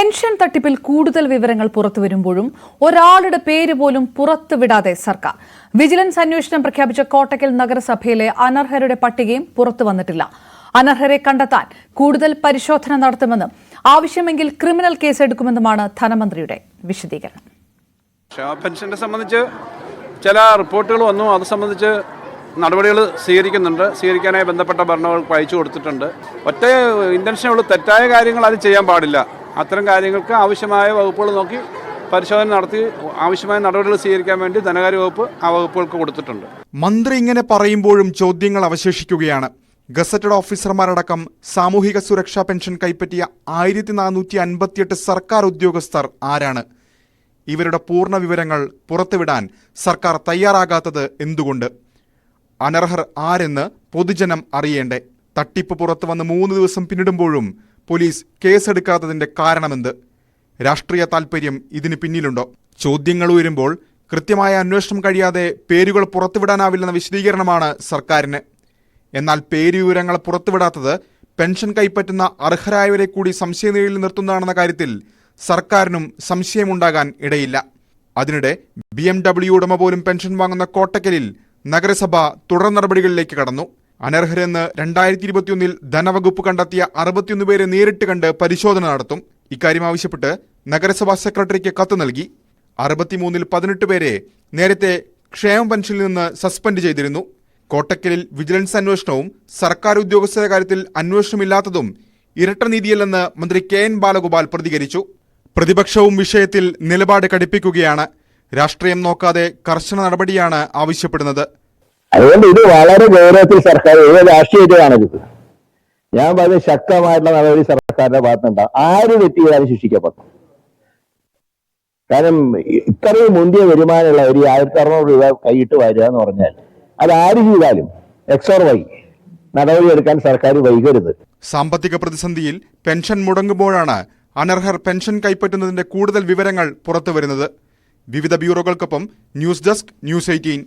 Pension തട്ടിപ്പിൽ കൂടുതൽ വിവരങ്ങൾ പുറത്തു വരുമ്പോഴും ഒരാളുടെ പേര് പോലും പുറത്തുവിടാതെ സർക്കാർ. വിജിലൻസ് അന്വേഷണം പ്രഖ്യാപിച്ച കോട്ടക്കൽ നഗരസഭയിലെ അനർഹരുടെ പട്ടികയും പുറത്തു വന്നിട്ടില്ല. അനർഹരെ കണ്ടെത്താൻ കൂടുതൽ പരിശോധന നടത്തുമെന്നും ആവശ്യമെങ്കിൽ ക്രിമിനൽ കേസ് എടുക്കുമെന്നുമാണ് ധനമന്ത്രിയുടെ വിശദീകരണം. പെൻഷനെ സംബന്ധിച്ച് ചില റിപ്പോർട്ടുകൾ വന്നു. അത് സംബന്ധിച്ച് നടപടികൾ സ്വീകരിക്കുന്നുണ്ട്. സ്വീകരിക്കാനായി ബന്ധപ്പെട്ട ഭരണങ്ങൾ അയച്ചു കൊടുത്തിട്ടുണ്ട്. ഒറ്റ ഇന്റൻഷനുള്ള തെറ്റായ കാര്യങ്ങൾ അത് ചെയ്യാൻ പാടില്ല. അത്തരം കാര്യങ്ങൾക്ക് ആവശ്യമായ വകുപ്പുകൾ നോക്കി പരിശോധന നടത്തി ആവശ്യമായ നടപടികൾ സ്വീകരിക്കാൻ വേണ്ടി ധനകാര്യ വകുപ്പ് ആ വകുപ്പുകൾക്ക് കൊടുത്തിട്ടുണ്ട്. മന്ത്രി ഇങ്ങനെ പറയുമ്പോഴും ചോദ്യങ്ങൾ അവശേഷിക്കുകയാണ്. ഗസറ്റഡ് ഓഫീസർമാരടക്കം സാമൂഹിക സുരക്ഷാ പെൻഷൻ കൈപ്പറ്റിയ ആയിരത്തി നാനൂറ്റി അൻപത്തിയെട്ട് സർക്കാർ ഉദ്യോഗസ്ഥർ ആരാണ്? ഇവരുടെ പൂർണ വിവരങ്ങൾ പുറത്തുവിടാൻ സർക്കാർ തയ്യാറാകാത്തത് എന്തുകൊണ്ട്? അനർഹർ ആരെന്ന് പൊതുജനം അറിയേണ്ടേ? തട്ടിപ്പ് പുറത്തു വന്ന് മൂന്ന് ദിവസം പിന്നിടുമ്പോഴും പോലീസ് കേസെടുക്കാത്തതിന്റെ കാരണമെന്ത്? രാഷ്ട്രീയ താൽപ്പര്യം ഇതിന് പിന്നിലുണ്ടോ? ചോദ്യങ്ങൾ ഉയരുമ്പോൾ കൃത്യമായ അന്വേഷണം കഴിയാതെ പേരുകൾ പുറത്തുവിടാനാവില്ലെന്ന വിശദീകരണമാണ് സർക്കാരിന്. എന്നാൽ പേര് വിവരങ്ങൾ പുറത്തുവിടാത്തത് പെൻഷൻ കൈപ്പറ്റുന്ന അർഹരായവരെ കൂടി സംശയനിലയിൽ നിർത്തുന്നതാണെന്ന കാര്യത്തിൽ സർക്കാരിനും സംശയമുണ്ടാകാൻ ഇടയില്ല. അതിനിടെ ബി എം ഡബ്ല്യു ഉടമ പോലും പെൻഷൻ വാങ്ങുന്ന കോട്ടക്കലിൽ നഗരസഭ തുടർ നടപടികളിലേക്ക് കടന്നു. അനർഹരെന്ന് രണ്ടായിരത്തി ഇരുപത്തിയൊന്നിൽ ധനവകുപ്പ് കണ്ടെത്തിയ അറുപത്തിയൊന്ന് പേരെ നേരിട്ട് കണ്ട് പരിശോധന നടത്തും. ഇക്കാര്യം ആവശ്യപ്പെട്ട് നഗരസഭാ സെക്രട്ടറിക്ക് കത്ത് നൽകി. അറുപത്തിമൂന്നിൽ പതിനെട്ട് പേരെ നേരത്തെ ക്ഷേമ പെൻഷനിൽ നിന്ന് സസ്പെൻഡ് ചെയ്തിരുന്നു. കോട്ടക്കലിൽ വിജിലൻസ് അന്വേഷണവും സർക്കാർ ഉദ്യോഗസ്ഥരുടെ കാര്യത്തിൽ അന്വേഷണമില്ലാത്തതും ഇരട്ട നീതിയല്ലെന്ന് മന്ത്രി കെ എൻ ബാലഗോപാൽ പ്രതികരിച്ചു. പ്രതിപക്ഷവും വിഷയത്തിൽ നിലപാട് കടുപ്പിക്കുകയാണ്. രാഷ്ട്രീയം നോക്കാതെ കർശന നടപടിയാണ് ആവശ്യപ്പെടുന്നത്. അതുകൊണ്ട് ഇത് വളരെ ഗൗരവത്തിൽ സർക്കാർ ഏത് രാഷ്ട്രീയത്തെ കാണരുത്. ഞാൻ പറഞ്ഞ ശക്തമായിട്ടുള്ള നടപടി സർക്കാരിന്റെ ഭാഗത്തുനിന്നുണ്ടാവും ആര് തെറ്റ് ചെയ്താലും ശിക്ഷിക്കപ്പെട്ടു കാരണം ഇത്രയും മുന്തിയ വരുമാനമുള്ള ഒരു ആയിരത്തി അറുന്നൂറ് രൂപ കൈയിട്ട് വരിക എന്ന് പറഞ്ഞാൽ അത് ആര് ചെയ്താലും എക്സോർ വൈ നടപടി എടുക്കാൻ സർക്കാർ വൈകരുത്. സാമ്പത്തിക പ്രതിസന്ധിയിൽ പെൻഷൻ മുടങ്ങുമ്പോഴാണ് അനർഹർ പെൻഷൻ കൈപ്പറ്റുന്നതിന്റെ കൂടുതൽ വിവരങ്ങൾ പുറത്തുവരുന്നത്. വിവിധ ബ്യൂറോകൾക്കൊപ്പം ന്യൂസ് ഡെസ്ക് ന്യൂസ് എയ്റ്റീൻ.